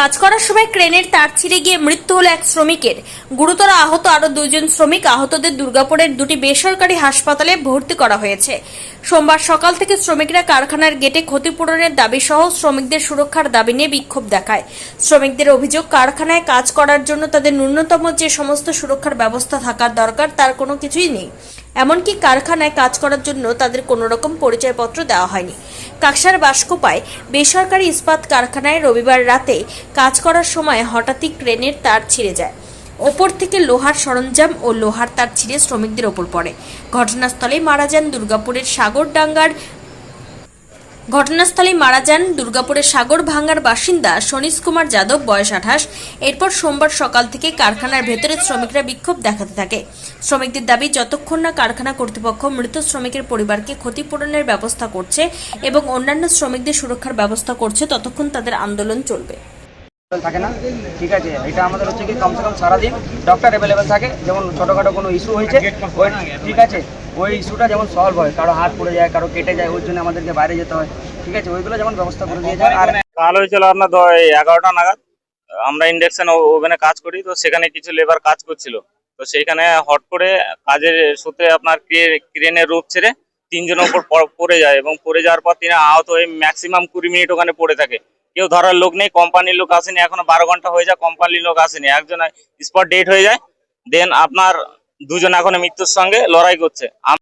কাজ করার সময় ক্রেনের তার ছিঁড়ে গিয়ে মৃত্যু হলো এক শ্রমিকের। গুরুতর আহত আরও দুজন শ্রমিক আহতদের দুর্গাপুরের দুটি বেসরকারি হাসপাতালে ভর্তি করা হয়েছে। সোমবার সকাল থেকে শ্রমিকরা কারখানার গেটে ক্ষতিপূরণের দাবি সহ শ্রমিকদের সুরক্ষার দাবি নিয়ে বিক্ষোভ দেখায়। শ্রমিকদের অভিযোগ, কারখানায় কাজ করার জন্য তাদের ন্যূনতম যে সমস্ত সুরক্ষার ব্যবস্থা থাকার দরকার, তার কোনো কিছুই নেই। এমনকি কারখানায় কাজ করার জন্য তাদের কোনো রকম পরিচয়পত্র দেওয়া হয়নি। কাকসার বাসকোপায় বেসরকারি ইস্পাত কারখানায় রবিবার রাতে কাজ করার সময় হঠাৎই ক্রেনের তার ছিঁড়ে যায়। ওপর থেকে লোহার সরঞ্জাম ও লোহার তার ছিঁড়ে শ্রমিকদের ওপর পড়ে। ঘটনাস্থলে মারা যান দুর্গাপুরের সাগরডাঙ্গার ঘটনাস্থলে মারা যান দুর্গাপুরের সাগর ভাঙ্গার বাসিন্দা সনীশ কুমার যাদব, বয়স আঠাশ। এরপর সোমবার সকাল থেকে কারখানার ভেতরে শ্রমিকরা বিক্ষোভ দেখাতে থাকে। শ্রমিকদের দাবি, যতক্ষণ না কারখানা কর্তৃপক্ষ মৃত শ্রমিকের পরিবারকে ক্ষতিপূরণের ব্যবস্থা করছে এবং অন্যান্য শ্রমিকদের সুরক্ষার ব্যবস্থা করছে, ততক্ষণ তাদের আন্দোলন চলবে। থাকে না? ঠিক আছে, এটা আমাদের হচ্ছে কি, কমসে কম সারাদিন ডক্টর অ্যাভেলেবেল থাকে। যেমন ছোটোখাটো কোনো ইস্যু হয়েছে ঠিক আছে। ওই ইস্যুটা যেমন সলভ হয়, কারও হাত পড়ে যায়, কারও কেটে যায় ওই জন্য আমাদেরকে বাইরে যেতে হয়, ঠিক আছে? ওইগুলো যেমন ব্যবস্থা করে দিয়ে যায়, আর কাল হয়েছিল আপনার এগারোটা নাগাদ, আমরা ইন্ডাকশন ওভেনে কাজ করি, তো সেখানে কিছু লেবার কাজ করছিল। তো সেইখানে হট করে কাজের সূত্রে আপনার ক্রে- ক্রেনের রূপ ছেড়ে তিনজনের উপর পড়ে যায় এবং পড়ে যাওয়ার পর তিনি আহত হয়ে ম্যাক্সিমাম কুড়ি মিনিট ওখানে পড়ে থাকে। কেউ ধরার লোক নেই কোম্পানির লোক আসেনি, এখনও বারো ঘণ্টা হয়ে যায় কোম্পানির লোক আসেনি। একজন স্পট ডেট হয়ে যায় দেন আপনার দুজন এখন মৃত্যুর সঙ্গে লড়াই করছে।